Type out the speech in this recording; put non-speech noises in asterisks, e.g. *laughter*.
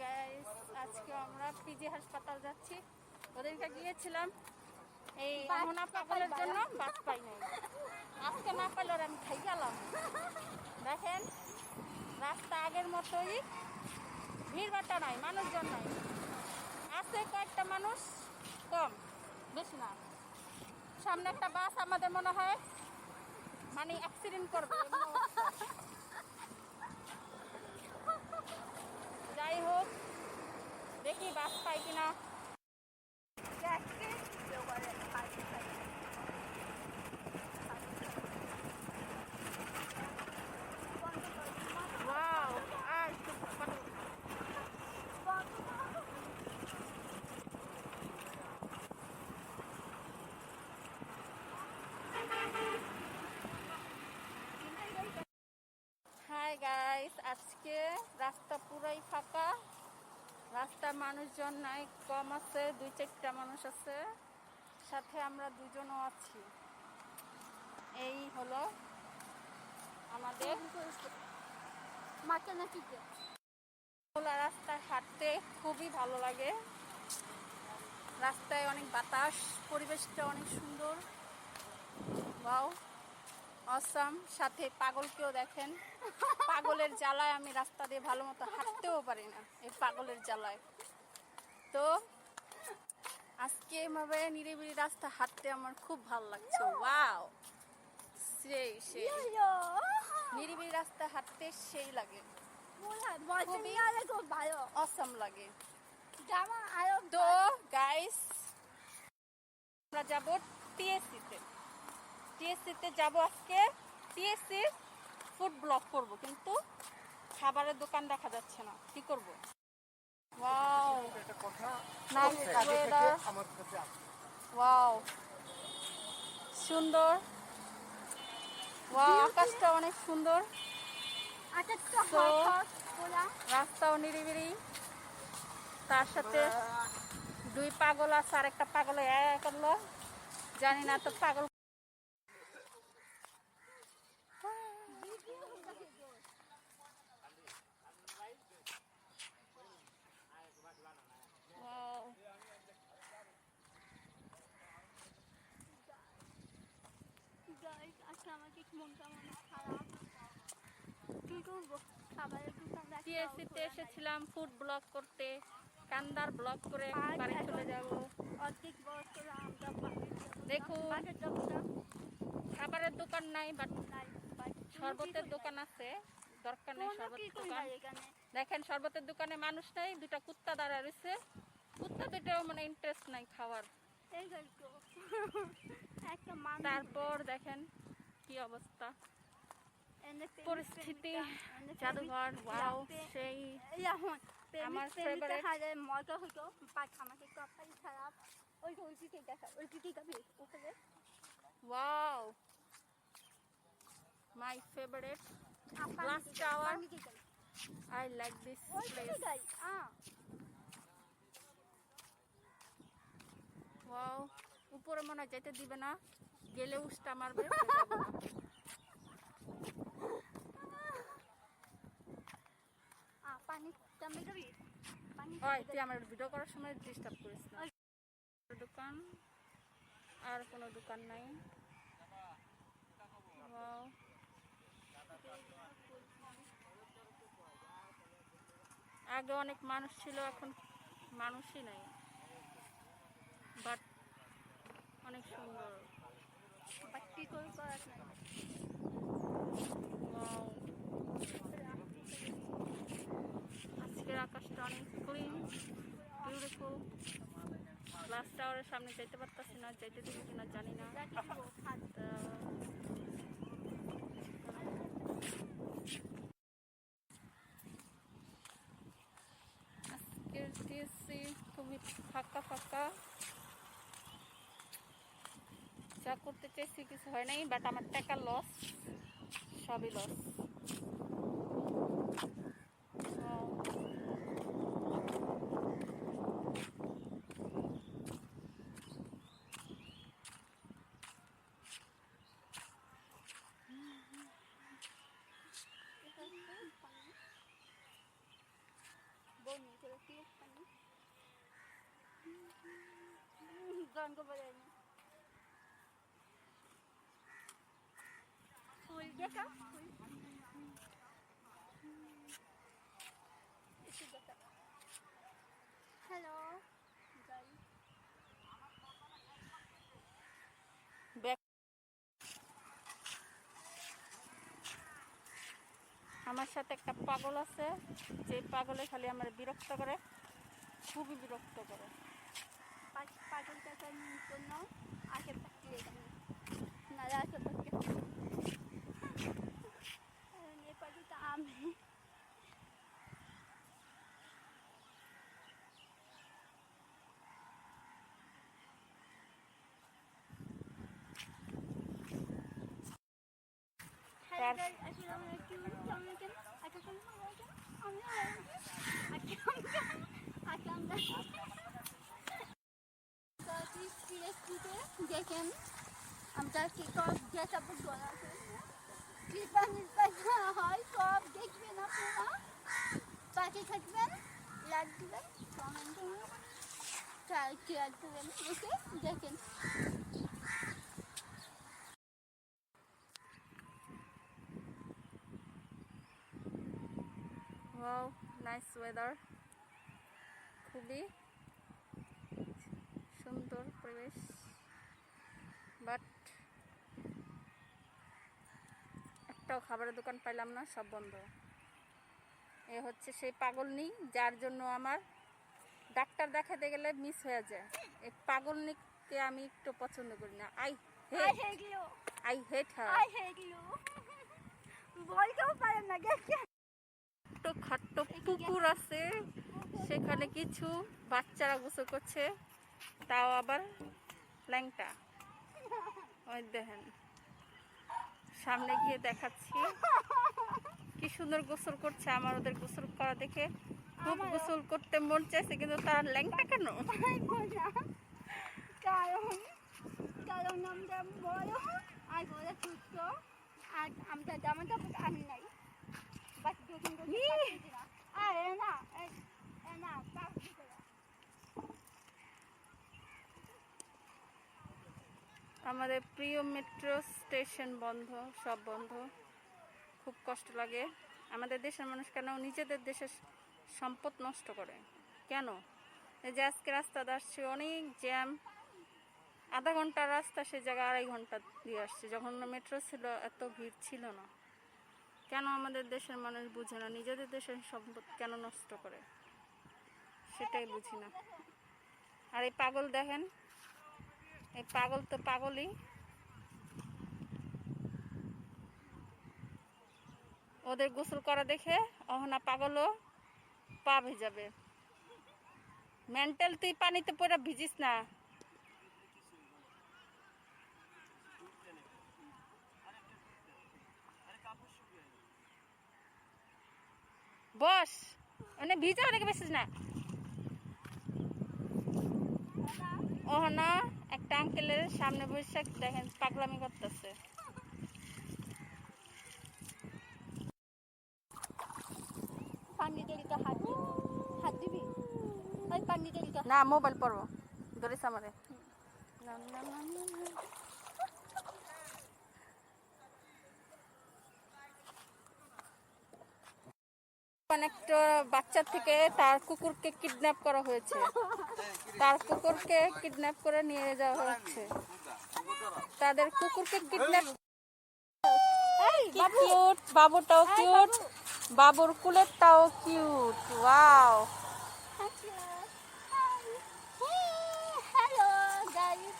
Guys আজকে আমরা PG হাসপাতাল যাচ্ছি। ওদেরকে গিয়েছিলাম এই মোনা পাগলের জন্য বাস পাই নাই। আজকে না পাইলে আমি খাই গেলাম। দেখেন রাস্তা আগের মতোই ভিড় বাটা নাই মানুষজন নাই। আছে কয়েকটা মানুষ কম বেশি না। সামনে একটা বাস আমাদের মনে হয় মানে অ্যাক্সিডেন্ট করবে এমন অবস্থা। যাই হোক দেখি বাস পাই কিনা ওয়াও আর একটু ফটো হাই গাইস আজকে রাস্তা পুরাই ফাঁকা। রাস্তা মানুষজন নাই কম আছে দুই চারটা মানুষ আছে। সাথে আমরা দুজনও আছি। এই হলো আমাদের খোলা রাস্তায় হাঁটতে খুবই ভালো লাগে। রাস্তায় অনেক বাতাস পরিবেশটা অনেক সুন্দর। বাও অসাম সাথে পাগলকেও দেখেন। পাগলের জ্বালায় আমি রাস্তা দিয়ে ভালো মতো হাঁটতেও পারি না এই পাগলের জ্বালায়। তো আজকে এভাবে নিরিবিলি রাস্তা হাঁটতে আমার খুব ভালো লাগছে। ওয়াও সেই সেই। নিরিবিলি রাস্তা হাঁটতে সেই লাগে। অসাম লাগে। তো গাইস আমরা যাব টিএসসিতে টিএসসিতে যাব আজকে। টিএসসি ফুড ব্লক করব কিন্তু খাবারের দোকান দেখা যাচ্ছে না। কি করব? ওয়াও একটা কথা কাছে আছে। ওয়াও সুন্দর। ওয়াও আকাশটা অনেক সুন্দর। রাস্তাও নিরিবিলি। তার সাথে দুই পাগল আছে আর একটা পাগল এ করল। জানি না তো পাগল টিএসসিতে এসেছিলাম ফুড ব্লগ করতে। কান্দার ব্লগ করে বাড়ি চলে যাব। দেখুন। খাবারের দোকান নাই বাট শরবতের দোকান আছে। দরকার নেই শরবতের দোকান। দেখেন শরবতের দোকানে মানুষ নাই দুটা কুত্তা দাঁড়া রয়েছে। কুত্তা দুটাও মানে ইন্টারেস্ট নাই খাওয়ার। তারপর দেখেন কি অবস্থা? পরিস্থিতি জাদুঘর ওয়াও সেই আমার favorite. মজা হতো বাট আমাকে কপাল খারাপ ওই ওই দিকে দেখা ওই দিকে যাবি ওখানে wow my favourite. I like this place ah wow উপরে মনে হয় যেতে দিবে না। গেলে উষ্টা মারবে *laughs* পানি হয় তুই আমার ভিডিও করার সময় ডিস্টার্ব করিস না। দোকান? আর কোনো দোকান নাই। আগে অনেক মানুষ ছিল এখন মানুষই নাই। বাট অনেক সুন্দর। বাট কি করার নাই আজকের আকাশটা অনেক ক্লিন বিউটিফুল গ্লাস টাওয়ারের সামনে যাইতে পারতাছি না, যাইতে দিবি কিনা জানি না। আজকের টিএসসি খুবই ফাঁকা ফাঁকা। ব্যবসা করতে চাইছি কিছু হয় নাই বাট আমার টাকা লস সবই লস Bonito, দেখা হ্যালো আমার সাথে একটা পাগল আছে যে পাগলে খালি আমার বিরক্ত করে খুবই বিরক্ত করে। আমরা দেখেন আমরা কি সব যেটা না কৃপা নির্বাচন হয় সব দেখবেন আপনারা পাশে থাকবেন লাইক দিবেন কমেন্ট করবেন ওকে দেখেন ওয়াও নাইস ওয়েদার খুবই সুন্দর পরিবেশ। বাট একটাও খাবারের দোকান পাইলাম না সব বন্ধ। এ হচ্ছে সেই পাগলনি যার জন্য আমার ডাক্তার দেখাতে গেলে মিস হয়ে যায়। এই পাগলনিকে আমি একটু পছন্দ করি না। আই হেট আই হেট হার বলতেও পারেন না ছোট্ট খাট্ট পুকুর আছে। সেখানে কিছু বাচ্চারা গোসল করছে। তাও আবার ল্যাংটা। ওই দেখেন। সামনে গিয়ে দেখাচ্ছি। কি সুন্দর গোসল করছে আমার ওদের গোসল করা দেখে। খুব। গোসল করতে মন চাইছে কিন্তু তার ল্যাংটা কেন? কারণ কারণ আমরা বড় আর ওরা আর আমরা জামা কাপড় আনি নাই। আমাদের প্রিয় মেট্রো স্টেশন বন্ধ, সব বন্ধ। খুব কষ্ট লাগে। আমাদের দেশের মানুষ কেন নিজেদের দেশের সম্পদ নষ্ট করে? কেন? এই যে আজকে রাস্তা আসছে, অনেক জ্যাম আধা ঘণ্টা রাস্তা, সে জায়গায় আড়াই ঘণ্টা দিয়ে আসছে। যখন মেট্রো ছিল, এত ভিড় ছিল না। কেন আমাদের দেশের মানুষ বুঝে না? নিজেদের দেশের সম্পদ কেন নষ্ট করে? সেটাই বুঝি না। আর এই পাগল দেখেন, এই পাগল তো পাগলই। ওদের গোসল করা দেখে অহনা পাগলও পা ভেজাবে। মেন্টাল তুই পানিতে পড়ে ভিজিস না। বস মানে ভিজা অনেকে বেসিস না ওহনা একটা আঙ্কেলের সামনে বসে দেখেন পাগলামি করতেছে। না মোবাইল পড়ব ধরিস আমারে। না, না, না, একটা বাচ্চা থেকে তার কুকুরকে কিডন্যাপ করা হয়েছে। তার কুকুরকে কিডন্যাপ করে নিয়ে যাওয়া হচ্ছে তাদের কুকুরকে কিডন্যাপ কিউট বাবুটাও কিউট বাবুর কুলেরটাও কিউট ওয়াও হ্যালো গাইস